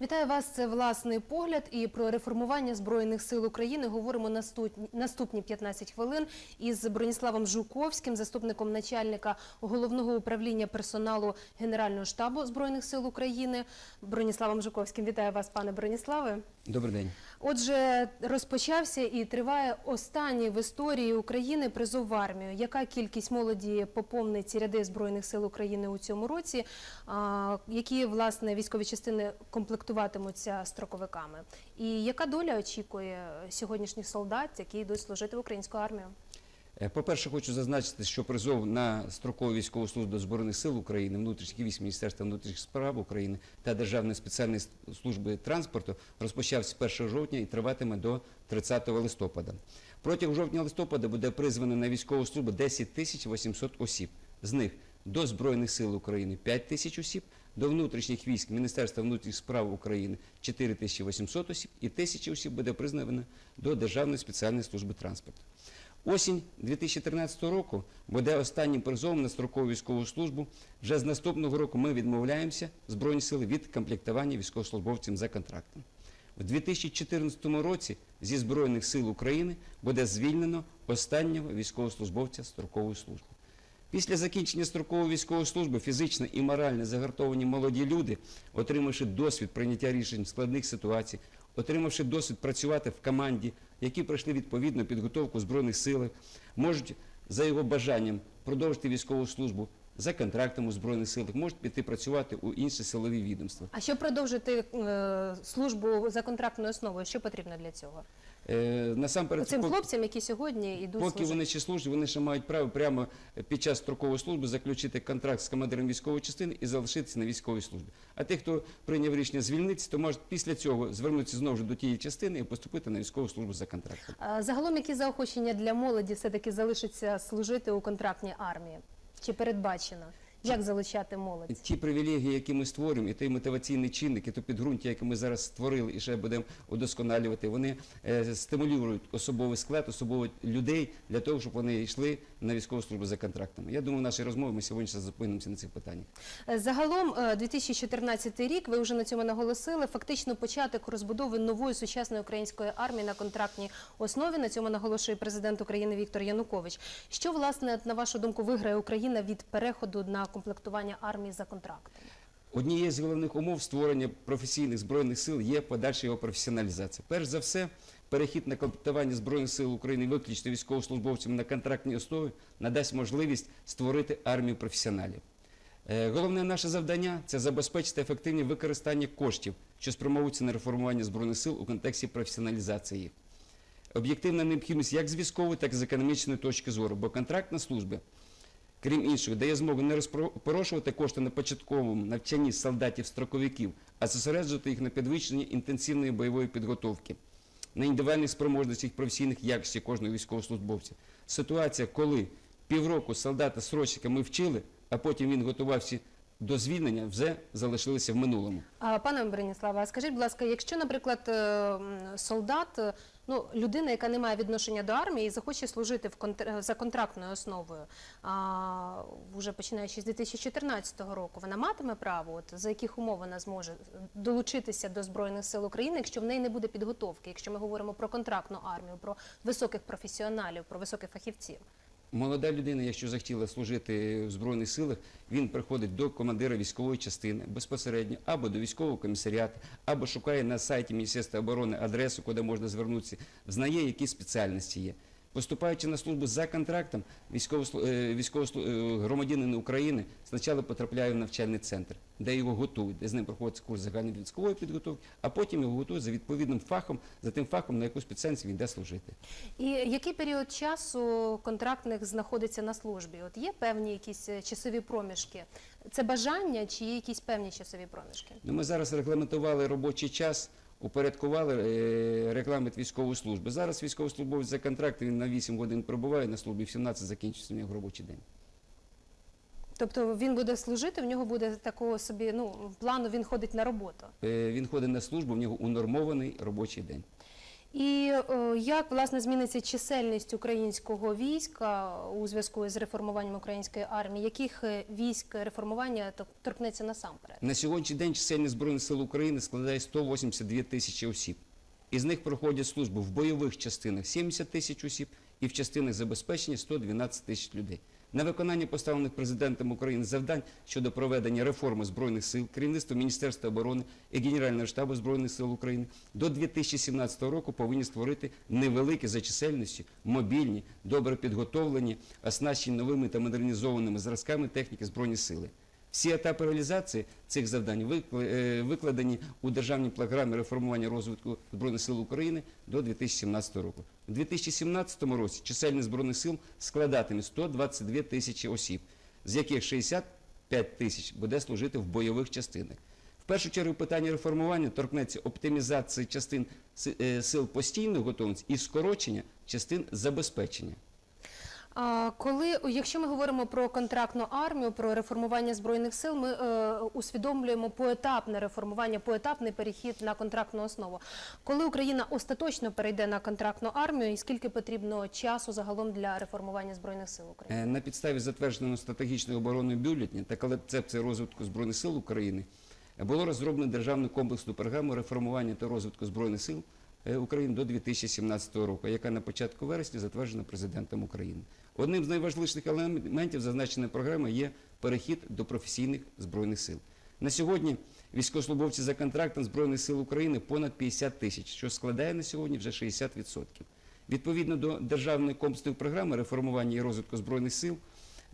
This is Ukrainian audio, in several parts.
Вітаю вас. Це власний погляд. І про реформування збройних сил України говоримо наступні, наступні 15 хвилин із Броніславом Жуковським, заступником начальника головного управління персоналу Генерального штабу збройних сил України. Броніславом Жуковським. Вітаю вас, пане Броніславе. Добрий день. Отже, розпочався і триває останній в історії України призов в армію. Яка кількість молоді поповнить ці ряди збройних сил України у цьому році? Які власне військові частини комплектуватимуться строковиками? І яка доля очікує сьогоднішніх солдат, які йдуть служити в українську армію? Е, По-перше, хочу зазначити, що призов на строкову військову службу Збройних сил України, внутрішніх військ Міністерства внутрішніх справ України та Державної спеціальної служби транспорту розпочався 1 жовтня і триватиме до 30 листопада. Протягом жовтня-листопада буде призвано на військову службу 10 тисяч 800 осіб. З них до Збройних сил України 5 тисяч осіб, до внутрішніх військ Міністерства внутрішніх справ України 4 тисячі 800 осіб і тисячі осіб буде признано до Державної спеціальної служби транспорту. Осінь 2013 року буде останнім призовом на строкову військову службу. Вже з наступного року ми відмовляємося Збройні сили від комплектування військовослужбовців за контрактом. У 2014 році зі Збройних сил України буде звільнено останнього військовослужбовця строкової служби. Після закінчення строкової військової служби фізично і морально загартовані молоді люди, отримавши досвід прийняття рішень складних ситуацій, отримавши досвід працювати в команді, які пройшли відповідну підготовку Збройних силах, можуть за його бажанням продовжити військову службу за контрактом у Збройних силах, можуть піти працювати у інші силові відомства. А щоб продовжити е, службу за контрактною основою, що потрібно для цього? Е, насамперед, Цим пок- хлопцям, які сьогодні йдуть Поки служити? вони ще служать, вони ще мають право прямо під час строкової служби заключити контракт з командиром військової частини і залишитися на військовій службі. А ті, хто прийняв рішення звільнитися, то можуть після цього звернутися знову ж до тієї частини і поступити на військову службу за контрактом. А Загалом, які заохочення для молоді все-таки залишиться служити у контрактній армії? Чи передбачено? Як залучати молодь? Ті привілегії, які ми створюємо, і той мотиваційний чинник, і то підґрунтя, яке ми зараз створили і ще будемо удосконалювати, вони е, стимулюють особовий склад, особових людей для того, щоб вони йшли на військову службу за контрактами. Я думаю, в нашій розмові ми сьогодні ще зупинимося на цих питаннях. Е, Загалом, е, 2014 рік, ви вже на цьому наголосили, фактично початок розбудови нової сучасної української армії на контрактній основі. На цьому наголошує президент України Віктор Янукович. Що, власне, на вашу думку, виграє Україна від переходу на комплектування армії за контрактом? Однією з головних умов створення професійних збройних сил є подальша його професіоналізація. Перш за все, перехід на комплектування збройних сил України виключно військовослужбовцям на контрактній основі надасть можливість створити армію професіоналів. Е, Головне наше завдання це забезпечити ефективне використання коштів, що спрямовуються на реформування збройних сил у контексті професіоналізації. Об'єктивна необхідність як з військової, так і з економічної точки зору, бо контрактна служба крім іншого, дає змогу не розпорошувати кошти на початковому навчанні солдатів-строковиків, а зосереджувати їх на підвищенні інтенсивної бойової підготовки, на індивідуальних спроможностях професійних якостей кожного військовослужбовця. Ситуація, коли півроку солдата срочника ми вчили, а потім він готувався до звільнення, вже залишилися в минулому. А, Пане Броніславе, скажіть, будь ласка, якщо, наприклад, е, солдат, е, ну людина, яка не має відношення до армії і захоче служити в контр- за контрактною основою, а вже починаючи з 2014 року, вона матиме право, от за яких умов вона зможе долучитися до збройних сил України, якщо в неї не буде підготовки, якщо ми говоримо про контрактну армію, про високих професіоналів, про високих фахівців. Молода людина, якщо захотіла служити в Збройних силах, він приходить до командира військової частини безпосередньо або до військового комісаріату, або шукає на сайті Міністерства оборони адресу, куди можна звернутися, знає, які спеціальності є. Поступаючи на службу за контрактом, військово- е, е, громадянин України спочатку потрапляє в навчальний центр, де його готують, де з ним проходить курс загальної військової підготовки, а потім його готують за відповідним фахом, за тим фахом, на яку спеціальність він йде служити. І який період часу контрактних знаходиться на службі? От є певні якісь е, часові проміжки? Це бажання чи є якісь певні часові проміжки? Ну, ми зараз регламентували робочий час, упорядкували е, регламент військової служби. Зараз військовослужбовець за контрактом він на 8 годин перебуває на службі, в 17 закінчиться в нього робочий день. Тобто він буде служити, в нього буде такого собі, ну, плану він ходить на роботу. Е, Він ходить на службу, в нього унормований робочий день. І е, як власне зміниться чисельність українського війська у зв'язку з реформуванням української армії? Яких е, військ реформування торкнеться насамперед? На сьогоднішній день чисельність Збройних сил України складає 182 тисячі осіб. Із них проходять службу в бойових частинах 70 тисяч осіб і в частинах забезпечення 112 тисяч людей. На виконання поставлених президентом України завдань щодо проведення реформи збройних сил, керівництво Міністерства оборони і Генерального штабу збройних сил України до 2017 року повинні створити невеликі за чисельністю, мобільні, добре підготовлені, оснащені новими та модернізованими зразками техніки збройні сили. Всі етапи реалізації цих завдань е, викладені у державній програмі реформування розвитку Збройних сил України до 2017 року. У 2017 році чисельність Збройних сил складатиме 122 тисячі осіб, з яких 65 тисяч буде служити в бойових частинах. В першу чергу питання реформування торкнеться оптимізації частин е, сил постійної готовності і скорочення частин забезпечення. Коли, якщо ми говоримо про контрактну армію, про реформування збройних сил, ми е, усвідомлюємо поетапне реформування, поетапний перехід на контрактну основу. Коли Україна остаточно перейде на контрактну армію, і скільки потрібно часу загалом для реформування збройних сил України? Е, На підставі затвердженого стратегічного оборонного бюлетня та концепції розвитку Збройних сил України було розроблено державну комплексну програму реформування та розвитку Збройних сил е, України до 2017 року, яка на початку вересня затверджена президентом України. Одним з найважливіших елементів зазначеної програми є перехід до професійних збройних сил. На сьогодні військовослужбовці за контрактом Збройних сил України понад 50 тисяч, що складає на сьогодні вже 60%. Відповідно до державної комплексної програми реформування і розвитку збройних сил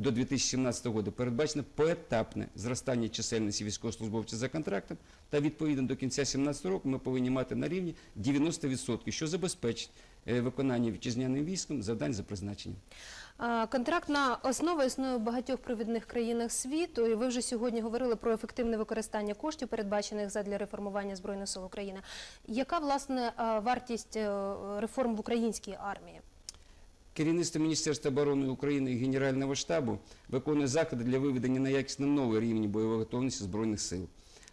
до 2017 року передбачено поетапне зростання чисельності військовослужбовців за контрактом, та відповідно до кінця 2017 року ми повинні мати на рівні 90%, що забезпечить е, виконання вітчизняним військом завдань за призначенням. Контрактна основа існує в багатьох провідних країнах світу, ви вже сьогодні говорили про ефективне використання коштів, передбачених задля реформування збройних сил України. Яка власне вартість е, реформ в українській армії? Керівництво Міністерства оборони України і Генерального штабу виконує заходи для виведення на якісно новий рівень бойової готовності Збройних сил,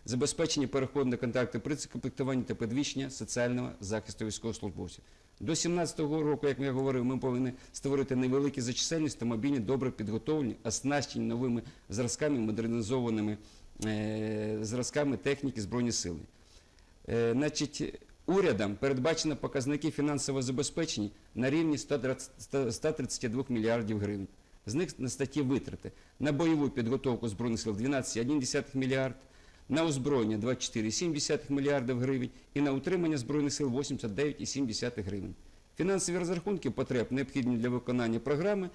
забезпечення переходу на контракти при комплектуванні та підвищення соціального захисту військовослужбовців. До 2017 року, як я говорив, ми повинні створити невеликі за та мобільні, добре підготовлені, оснащені новими зразками, модернізованими е, зразками техніки Збройні сили. Е, Значить, урядом передбачено показники фінансового забезпечення на рівні 132 мільярдів гривень. З них на статті витрати на бойову підготовку Збройних сил 12,1 мільярд, на озброєння 24,7 мільярдів гривень і на утримання Збройних сил 89,7 гривень. Фінансові розрахунки потреб необхідні для виконання програми,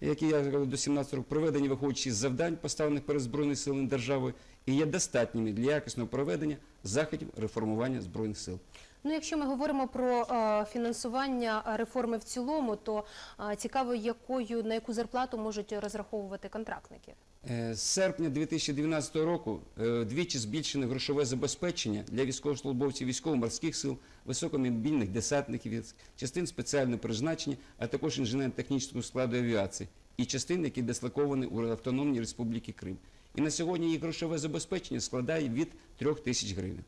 які я до 17 років, проведені виходячи з завдань, поставлених перед Збройними силами держави, і є достатніми для якісного проведення заходів реформування Збройних сил. Ну, якщо ми говоримо про е, фінансування реформи в цілому, то е, цікаво, якою на яку зарплату можуть розраховувати контрактники. Е, З серпня 2012 року двічі збільшене грошове забезпечення для військовослужбовців військово-морських сил, високомобільних десантних військ, частин спеціального призначення, а також інженерно-технічного складу авіації і частин, які дислоковані у Автономній Республіці Крим. І на сьогодні їх грошове забезпечення складає від 3 тисяч гривень.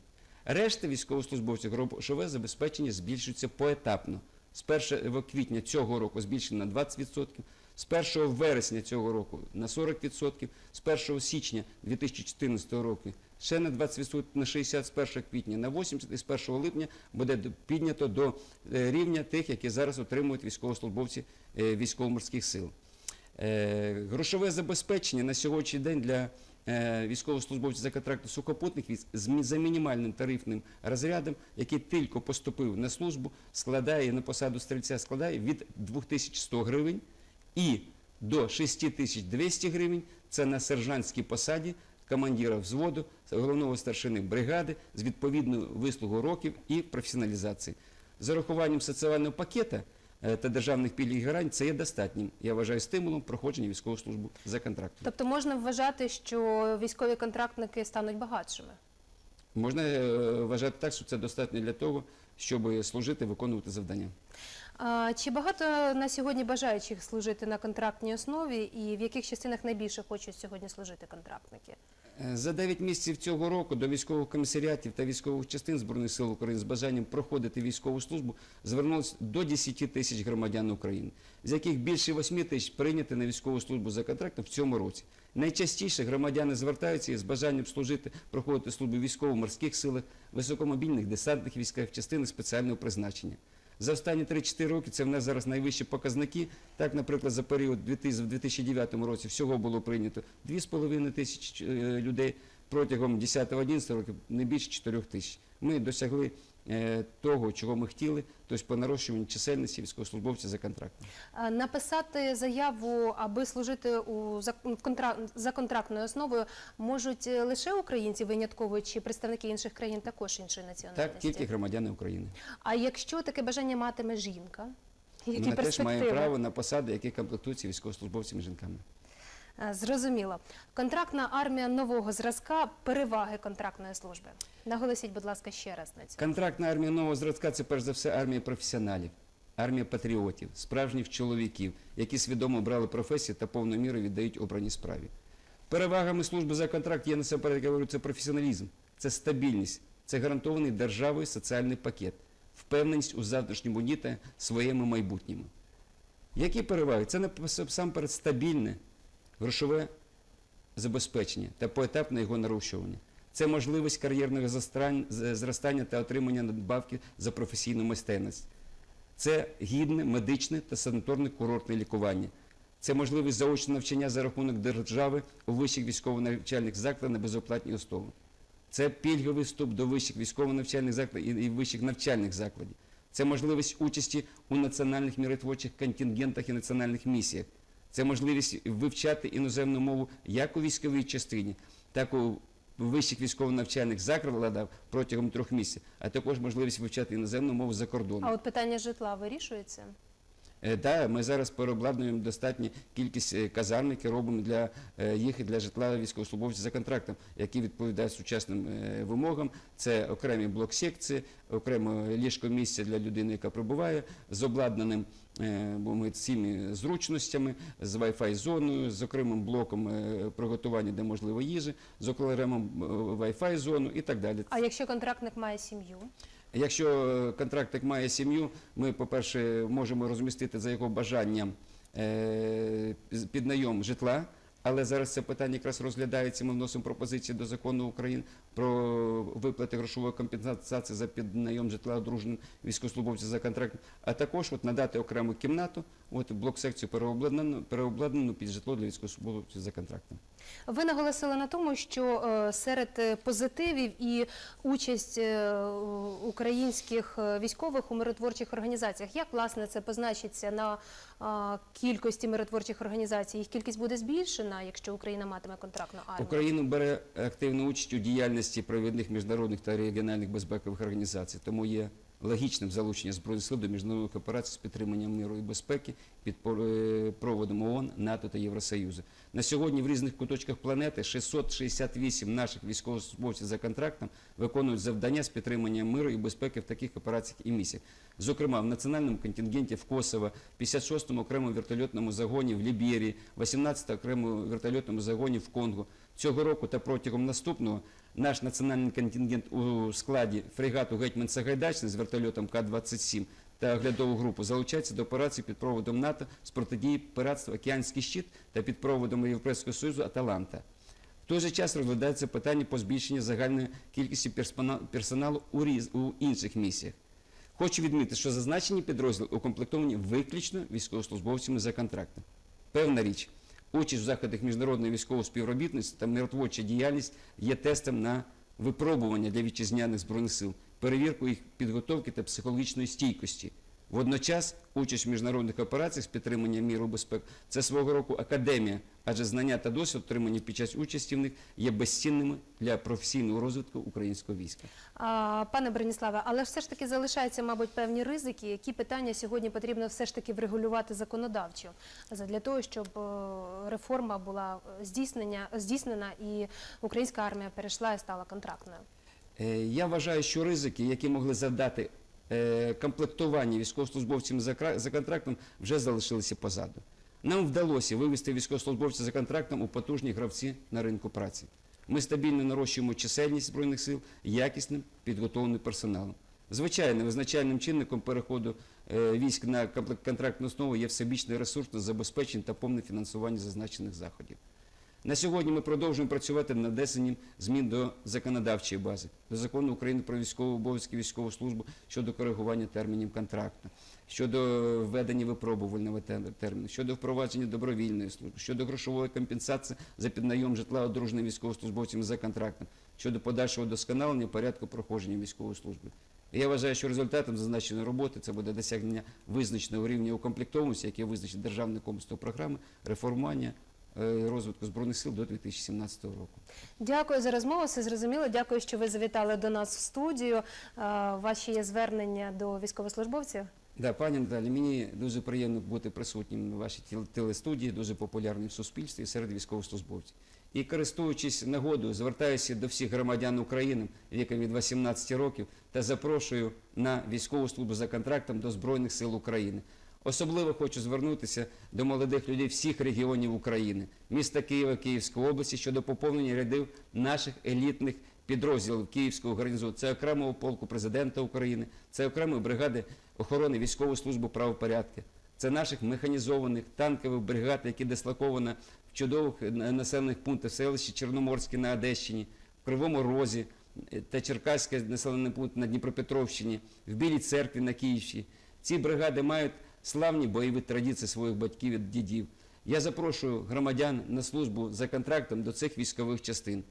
Решта військовослужбовців грошове забезпечення збільшується поетапно. З 1 квітня цього року збільшено на 20%, з 1 вересня цього року на 40%, з 1 січня 2014 року ще на 20%, на 60%, з 1 квітня на 80% і з 1 липня буде піднято до е, рівня тих, які зараз отримують військовослужбовці е, військово-морських сил. Е, Грошове забезпечення на сьогоднішній день для е, військовослужбовців за контрактом сухопутних військ за мінімальним тарифним розрядом, який тільки поступив на службу, складає на посаду стрільця, складає від 2100 гривень і до 6200 гривень. Це на сержантській посаді командира взводу, головного старшини бригади з відповідною вислугою років і професіоналізації. З урахуванням соціального пакета е, та державних пільг і гарантій це є достатнім, я вважаю, стимулом проходження військової служби за контрактом. Тобто можна вважати, що військові контрактники стануть багатшими. Можна е, вважати так, що це достатньо для того, щоб служити, виконувати завдання. Чи багато на сьогодні бажаючих служити на контрактній основі, і в яких частинах найбільше хочуть сьогодні служити контрактники? Е, За 9 місяців цього року до військових комісаріатів та військових частин Збройних сил України з бажанням проходити військову службу звернулось до 10 тисяч громадян України, з яких більше 8 тисяч прийняті на військову службу за контрактом в цьому році. Найчастіше громадяни звертаються із бажанням служити, проходити службу військово-морських силах, високомобільних десантних військах, частинах спеціального призначення. За останні 3-4 роки це в нас зараз найвищі показники. Так, наприклад, за період 2000 в 2009 році всього було прийнято 2,5 тисячі е, людей, протягом 10-11 років не більше 4 тисяч. Ми досягли того, чого ми хотіли, тобто по нарощуванню чисельності військовослужбовців за контрактом. Написати заяву, аби служити у за, за контрактною основою, можуть е, лише українці винятково чи представники інших країн також іншої національності. Так, тільки громадяни України. А якщо таке бажання матиме жінка, які Вона теж має право на посади, які комплектуються військовослужбовцями жінками. Е, Зрозуміло. Контрактна армія нового зразка переваги контрактної служби. Наголосіть, будь ласка, ще раз на цьому. Контрактна армія нового зразка це перш за все армія професіоналів, армія патріотів, справжніх чоловіків, які свідомо брали професію та повною мірою віддають обраній справі. Перевагами служби за контракт є насамперед, говорю, це професіоналізм, це стабільність, це гарантований державою соціальний пакет, впевненість у завтрашньому дні та своєму майбутньому. Які переваги? Це насамперед стабільне грошове забезпечення та поетапне його нарощування. Це можливість кар'єрного зростання та отримання надбавки за професійну майстерність. Це гідне медичне та санаторне курортне лікування. Це можливість заочного навчання за рахунок держави у вищих військово-навчальних закладах на безоплатній основі. Це пільговий вступ до вищих військово-навчальних закладів і вищих навчальних закладів. Це можливість участі у національних миротворчих контингентах і національних місіях. Це можливість вивчати іноземну мову як у військовій частині, так у вищих військово-навчальних закладах протягом трьох місяців, а також можливість вивчати іноземну мову за кордоном. А от питання житла вирішується? Е, Да, ми зараз переобладнуємо достатню кількість е, казарм, які робимо для е, їх і для житла військовослужбовців за контрактом, які відповідають сучасним е, вимогам. Це окремі блок-секції, окремо ліжко місця для людини, яка прибуває, з обладнаним е, говорити, зручностями, з Wi-Fi зоною, з окремим блоком е, приготування, де можливо їжі, з окремим е, Wi-Fi зону і так далі. А якщо контрактник має сім'ю? Якщо е, контрактник має сім'ю, ми, по-перше, можемо розмістити за його бажанням е, під найом житла. Але зараз це питання якраз розглядається. Ми вносимо пропозиції до закону України про виплати грошової компенсації за піднайом житла одруженим військовослужбовцям за контрактом, а також от надати окрему кімнату, от блок-секцію переобладнану, переобладнану під житло для військовослужбовців за контрактом. Ви наголосили на тому, що е, серед е, позитивів і участь е, українських військових у миротворчих організаціях. Як власне це позначиться на кількості миротворчих організацій? Їх кількість буде збільшена, якщо Україна матиме контрактну армію? Україна бере активну участь у діяльності провідних міжнародних та регіональних безпекових організацій, тому є логічним залучення збройних сил до міжнародних операцій з підтримання миру і безпеки під е, проводом ООН, НАТО та Євросоюзу. На сьогодні в різних куточках планети 668 наших військовослужбовців за контрактом виконують завдання з підтримання миру і безпеки в таких операціях і місіях. Зокрема, в національному контингенті в Косово, 56-му окремому вертольотному загоні в Ліберії, 18-му окремому вертольотному загоні в Конго. Цього року та протягом наступного наш національний контингент у складі фрегату Гетьман Сагайдачний з вертольотом К-27 та оглядову групу залучається до операції під проводом НАТО з протидії пиратства «Океанський щит» та під проводом Європейського Союзу «Аталанта». В той же час розглядається питання по збільшенню загальної кількості персоналу у, у інших місіях. Хочу відмітити, що зазначені підрозділи укомплектовані виключно військовослужбовцями за контрактом. Певна річ, участь в заходах міжнародної військової співробітності та миротворча діяльність є тестом на випробування для вітчизняних збройних сил, перевірку їх підготовки та психологічної стійкості. Водночас участь в міжнародних операціях з підтримання міру безпеки – це свого року академія, адже знання та досвід, отримані під час участі в них, є безцінними для професійного розвитку українського війська. А, пане Броніславе, але все ж таки залишаються, мабуть, певні ризики, які питання сьогодні потрібно все ж таки врегулювати законодавчо для того, щоб е, реформа була е, здійснення, здійснена і українська армія перейшла і стала контрактною. Е, Я вважаю, що ризики, які могли завдати комплектування військовослужбовців кра- за контрактом вже залишилися позаду. Нам вдалося вивести військовослужбовців за контрактом у потужні гравці на ринку праці. Ми стабільно нарощуємо чисельність збройних сил якісним підготовленим персоналом. Звичайно, визначальним чинником переходу е, військ на контрактну основу є всебічне ресурсне забезпечення та повне фінансування зазначених заходів. На сьогодні ми продовжуємо працювати над внесенням змін до законодавчої бази, до закону України про військові обов'язки і військову службу щодо коригування термінів контракту, щодо введення випробувального терміну, щодо впровадження добровільної служби, щодо грошової компенсації за піднайом житла одруженим військовослужбовцям за контрактом, щодо подальшого досконалення порядку проходження військової служби. Я вважаю, що результатом зазначеної роботи це буде досягнення визначеного рівня укомплектованості, яке визначить державне комісто програми реформування розвитку збройних сил до 2017 року. Дякую за розмову. Все зрозуміло. Дякую, що ви завітали до нас в студію. Е, Ваші є звернення до військовослужбовців. Да, пані Наталі, мені дуже приємно бути присутнім на вашій телестудії, дуже популярній в суспільстві серед військовослужбовців. І користуючись нагодою, звертаюся до всіх громадян України віком від 18 років та запрошую на військову службу за контрактом до Збройних сил України. Особливо хочу звернутися до молодих людей всіх регіонів України, міста Києва, Київської області щодо поповнення рядів наших елітних підрозділів Київського гарнізону. Це окремого полку президента України, це окремої бригади охорони військової служби правопорядки. Це наших механізованих танкових бригад, які дислоковані в чудових населених пунктах селищі Чорноморське на Одещині, в Кривому Розі е, та Черкаське населений пункт на Дніпропетровщині, в Білій церкві на Київщині. Ці бригади мають славні бойові традиції своїх батьків і дідів. Я запрошую громадян на службу за контрактом до цих військових частин.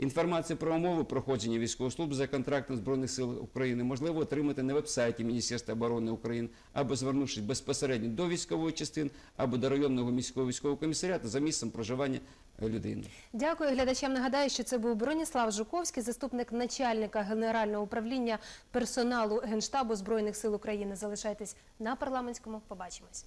Інформацію про умови проходження військової за контрактом Збройних сил України можливо отримати на веб-сайті Міністерства оборони України або звернувшись безпосередньо до військової частини або до районного міського військового комісаріату за місцем проживання е, людини. Дякую глядачам. Нагадаю, що це був Броніслав Жуковський, заступник начальника генерального управління персоналу Генштабу Збройних сил України. Залишайтесь на парламентському. Побачимось.